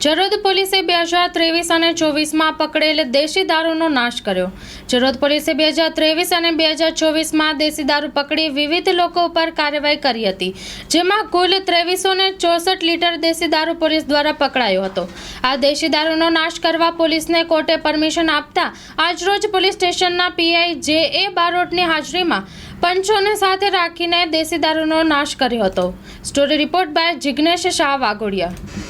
જરોદ પોલીસે બે હજાર ત્રેવીસ અને ચોવીસમાં પકડેલ દેશી દારૂનો નાશ કર્યો. જરોદ પોલીસે બે હજાર ત્રેવીસ અને બે હજાર ચોવીસમાં દેશી દારૂ પકડી વિવિધ લોકો ઉપર કાર્યવાહી કરી હતી, જેમાં કુલ ત્રેવીસો ને ચોસઠ લીટર દેશી દારૂ પોલીસ દ્વારા પકડાયો હતો. આ દેશી દારૂનો નાશ કરવા પોલીસને કોર્ટે પરમિશન આપતા આજરોજ પોલીસ સ્ટેશનના પીઆઈ જે એ બારોટની હાજરીમાં પંચોને સાથે રાખીને દેશી દારૂનો નાશ કર્યો હતો. Story report by Jignesh Shah Waghodia.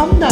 썸다.